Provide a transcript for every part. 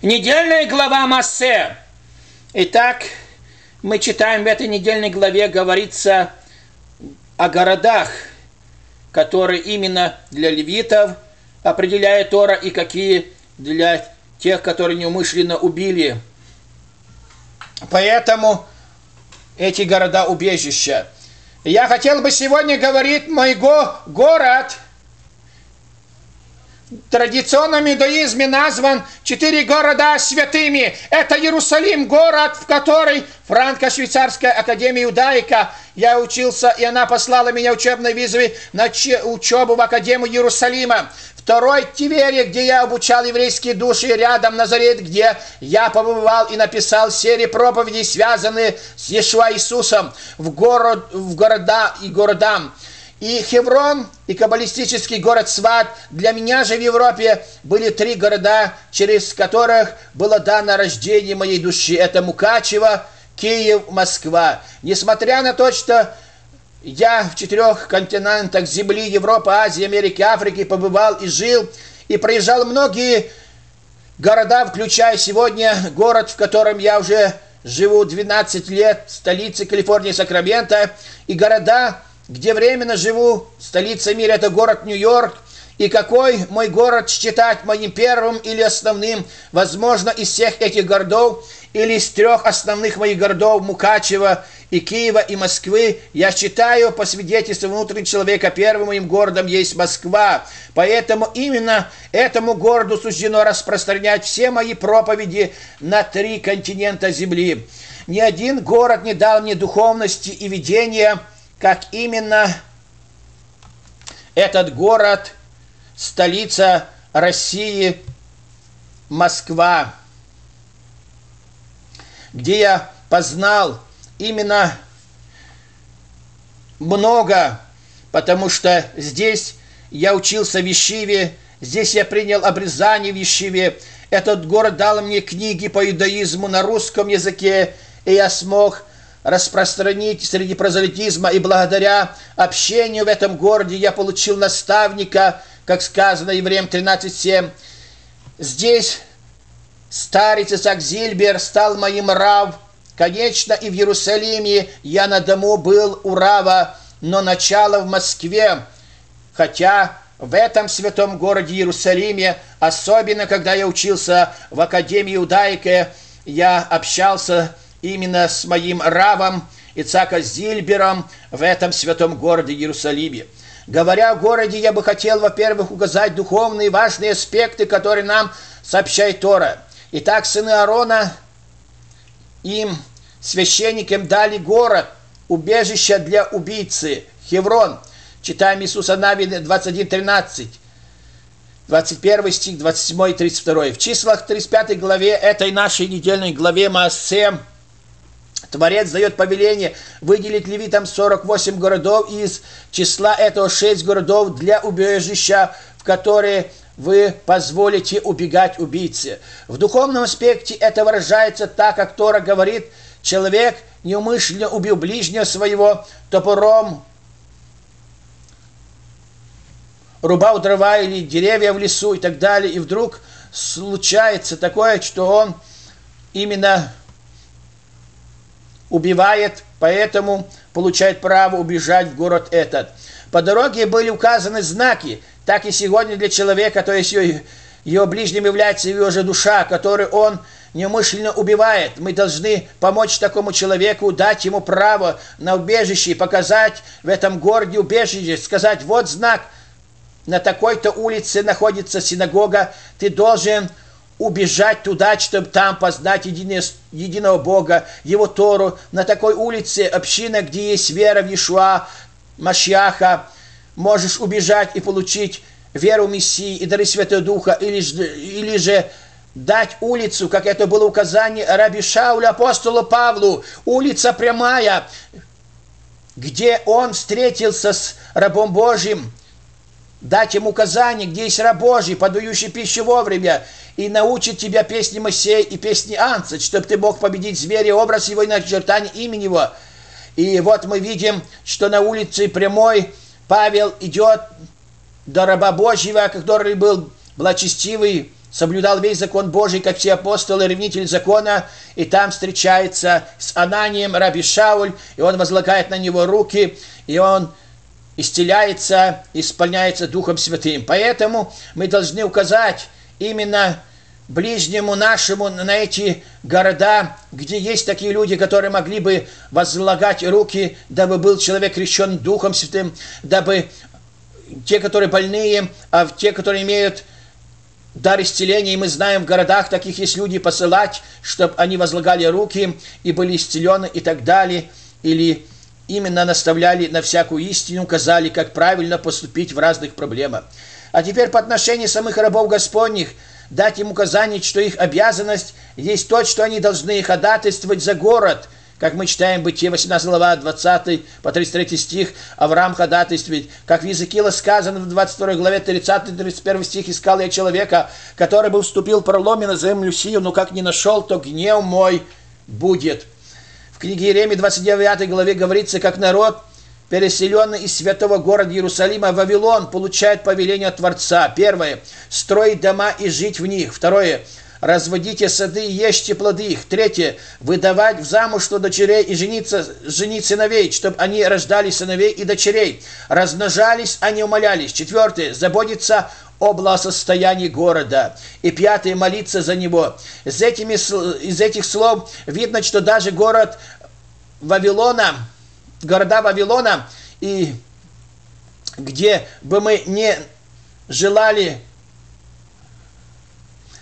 Недельная глава Массе. Итак, мы читаем в этой недельной главе, говорится о городах, которые именно для левитов определяет Тора и какие для тех, которые неумышленно убили. Поэтому эти города убежища. Я хотел бы сегодня говорить моего город – традиционном иудаизме назван четыре города святыми. Это Иерусалим, город, в который Франко-Швейцарская академия иудаика. Я учился, и она послала меня учебной визой на учебу в Академию Иерусалима. Второй Тиверия, где я обучал еврейские души, рядом Назарет, где я побывал и написал серии проповедей, связанные с Иешуа Иисусом в, город, в города и городам. И Хеврон, и каббалистический город Сват. Для меня же в Европе были три города, через которых было дано рождение моей души. Это Мукачево, Киев, Москва. Несмотря на то, что я в четырех континентах Земли, Европы, Азии, Америки, Африки побывал и жил, и проезжал многие города, включая сегодня город, в котором я уже живу 12 лет, столица Калифорнии, Сакраменто, и города, где временно живу, столица мира это город Нью-Йорк, и какой мой город считать моим первым или основным, возможно, из всех этих городов, или из трех основных моих городов Мукачева и Киева и Москвы, я считаю по свидетельству внутреннего человека первым моим городом есть Москва. Поэтому именно этому городу суждено распространять все мои проповеди на три континента Земли. Ни один город не дал мне духовности и видения – как именно этот город, столица России, Москва, где я познал именно много, потому что здесь я учился в Ешиве, здесь я принял обрезание в Ешиве. Этот город дал мне книги по иудаизму на русском языке, и я смог распространить среди прозелитизма, и благодаря общению в этом городе я получил наставника, как сказано Евреям 13.7. Здесь старец Исаак Зильбер стал моим рав. Конечно, и в Иерусалиме я на дому был у рава, но начало в Москве. Хотя в этом святом городе Иерусалиме, особенно когда я учился в Академии Иудаика, я общался с именно с моим равом Ицака Зильбером в этом святом городе Иерусалиме. Говоря о городе, я бы хотел, во-первых, указать духовные важные аспекты, которые нам сообщает Тора. Итак, сыны Аарона, им, священникам, дали город, убежище для убийцы, Хеврон. Читаем Иисуса Навина 21.13. 21 стих, 27 и 32. В числах 35 главе этой нашей недельной главе Маассе Творец дает повеление выделить левитам 48 городов из числа этого 6 городов для убежища, в которые вы позволите убегать убийце. В духовном аспекте это выражается так, как Тора говорит, человек неумышленно убил ближнего своего топором, рубал дрова или деревья в лесу и так далее, и вдруг случается такое, что он именно убивает, поэтому получает право убежать в город этот. По дороге были указаны знаки, так и сегодня для человека, то есть ее, ее ближним является его же душа, которую он неумышленно убивает. Мы должны помочь такому человеку, дать ему право на убежище, показать в этом городе убежище, сказать, вот знак, на такой-то улице находится синагога, ты должен убежать туда, чтобы там познать единое, единого Бога, Его Тору, на такой улице, община, где есть вера в Иешуа, Машьяха, можешь убежать и получить веру Мессии и дары Святого Духа, или, или же дать улицу, как это было указание Раби Шауля апостолу Павлу, улица прямая, где он встретился с рабом Божьим, дать ему указание, где есть раб Божий, подающий пищу вовремя, и научит тебя песни Моисея и песни Анца, чтобы ты мог победить зверя, образ его и начертание имени его. И вот мы видим, что на улице прямой Павел идет до раба Божьего, который был благочестивый соблюдал весь закон Божий, как все апостолы, ревнитель закона, и там встречается с Ананием Раби Шауль, и он возлагает на него руки, и он исцеляется, исполняется Духом Святым. Поэтому мы должны указать именно ближнему нашему на эти города, где есть такие люди, которые могли бы возлагать руки, дабы был человек крещен Духом Святым, дабы те, которые больные, а те, которые имеют дар исцеления, и мы знаем, в городах таких есть люди посылать, чтобы они возлагали руки и были исцелены и так далее, или именно наставляли на всякую истину, указали, как правильно поступить в разных проблемах. А теперь по отношению самых рабов Господних, дать им указание, что их обязанность есть то, что они должны ходатайствовать за город – как мы читаем Бытие 18 глава 20 по 33 стих, Авраам ходатайствует, как в Языкила сказано в 22 главе 30-31 стих, искал я человека, который бы вступил проломе на землю сию, но как не нашел, то гнев мой будет. В книге Иеремии 29 главе говорится, как народ, переселенный из святого города Иерусалима в Вавилон, получает повеление Творца. Первое – строить дома и жить в них. Второе – разводите сады и ешьте плоды их. Третье, выдавать в замуж дочерей и жениться, женить сыновей, чтобы они рождали сыновей и дочерей, размножались, а не умолялись. Четвертое, заботиться о благосостоянии города. И пятое, молиться за него. Из, этими, из этих слов видно, что даже город Вавилона, города Вавилона, и где бы мы не желали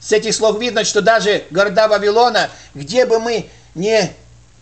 с этих слов видно, что даже города Вавилона, где бы мы не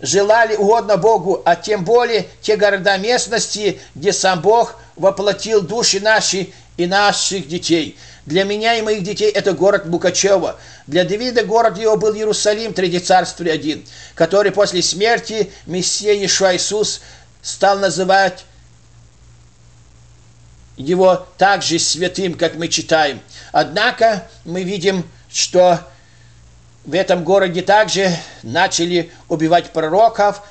желали угодно Богу, а тем более те города местности, где сам Бог воплотил души наши и наших детей. Для меня и моих детей это город Букачева. Для Давида город его был Иерусалим, Третий царствие один, который после смерти Мессия Ишуа Иисус стал называть его также святым, как мы читаем. Однако мы видим что в этом городе также начали убивать пророков,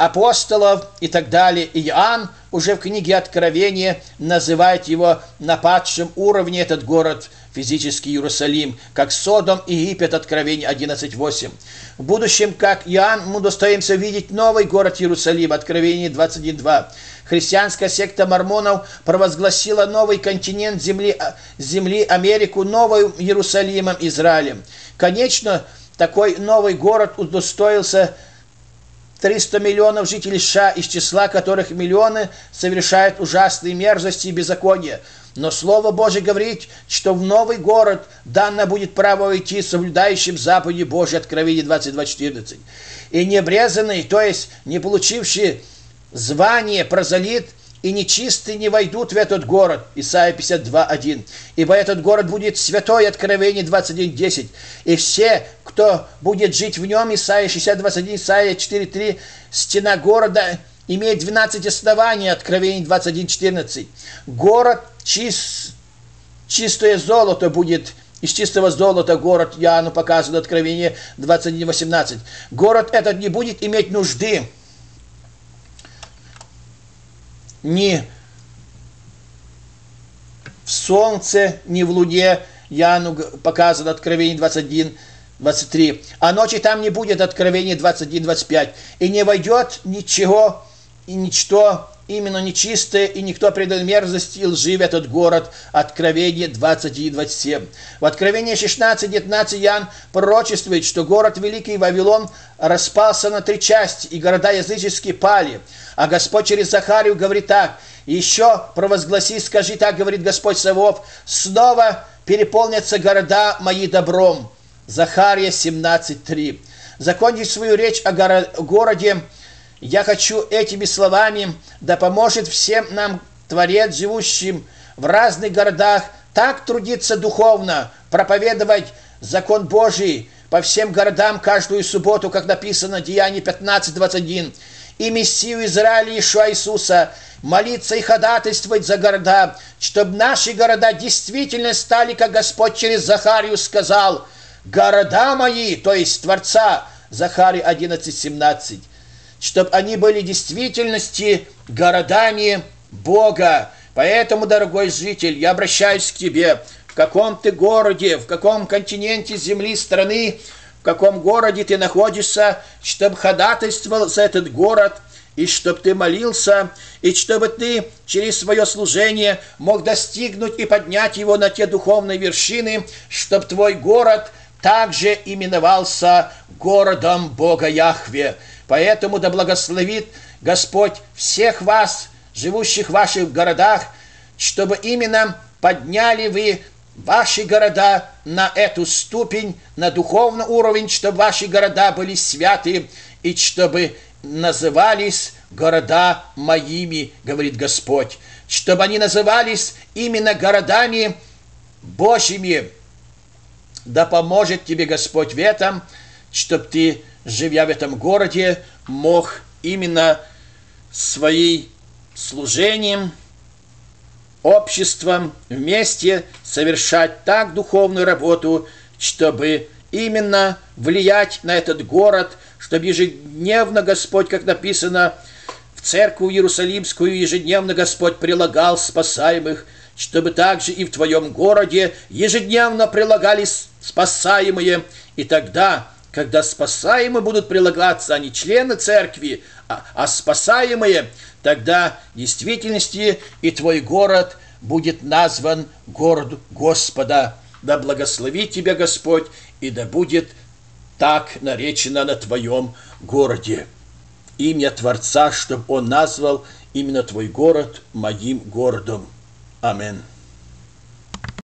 апостолов и так далее. И Иоанн уже в книге Откровения называет его на падшем уровне этот город, физический Иерусалим, как Содом и Египет, Откровение 11.8. В будущем, как Иоанн, мы достоимся видеть новый город Иерусалим, Откровение 21.2. Христианская секта мормонов провозгласила новый континент земли, а, земли Америку новым Иерусалимом, Израилем. Конечно, такой новый город удостоился 300 миллионов жителей США, из числа которых миллионы совершают ужасные мерзости и беззакония. Но Слово Божье говорит, что в новый город дано будет право войти соблюдающим заповеди Божьей Откровение 22.14. И необрезанный, то есть не получивший звание прозалит и нечистые не войдут в этот город. Исайя 52.1. Ибо этот город будет святой, Откровение 21.10. И все, кто будет жить в нем, Исайя 60.21, Исайя 4.3, стена города имеет 12 оснований, Откровение 21.14. Город чист, чистое золото будет из чистого золота город Иоанну показывает Откровение 21.18. Город этот не будет иметь нужды ни в солнце, ни в луне. Яну показано Откровение 21, 23. А ночи там не будет Откровение 21, 25. И не войдет ничего и ничто именно нечистое, и никто предал мерзости и лжи в этот город. Откровение 20 и 27. В Откровении 16, 19 Ян пророчествует, что город Великий Вавилон распался на три части, и города языческие пали. А Господь через Захарию говорит так, еще провозгласи, скажи так, говорит Господь Савов, снова переполнятся города мои добром. Захария 17.3. Закончить свою речь о городе я хочу этими словами, да поможет всем нам Творец, живущим в разных городах, так трудиться духовно, проповедовать закон Божий по всем городам каждую субботу, как написано в Деянии 15.21, и Мессию Израиля Ишуа Иисуса, молиться и ходатайствовать за города, чтобы наши города действительно стали, как Господь через Захарию сказал, города мои, то есть Творца, Захарий 11.17 чтобы они были в действительности городами Бога. Поэтому, дорогой житель, я обращаюсь к тебе. в каком ты городе, в каком континенте земли, страны, в каком городе ты находишься, чтобы ходатайствовал за этот город, и чтобы ты молился, и чтобы ты через свое служение мог достигнуть и поднять его на те духовные вершины, чтобы твой город также именовался городом Бога Яхве. Поэтому да благословит Господь всех вас, живущих в ваших городах, чтобы именно подняли вы ваши города на эту ступень, на духовный уровень, чтобы ваши города были святы, и чтобы назывались города моими, говорит Господь, чтобы они назывались именно городами Божьими. Да поможет тебе Господь в этом, чтобы ты, живя в этом городе, мог именно своей служением, обществом вместе совершать так духовную работу, чтобы именно влиять на этот город, чтобы ежедневно Господь, как написано, в церковь Иерусалимскую ежедневно Господь прилагал спасаемых, чтобы также и в твоем городе ежедневно прилагались спасаемые, и тогда, когда спасаемые будут прилагаться, а не члены церкви, а, а спасаемые, тогда в действительности и твой город будет назван город Господа. Да благословит тебя Господь, и да будет так наречено на твоем городе. Имя Творца, чтобы Он назвал именно твой город моим городом. Аминь.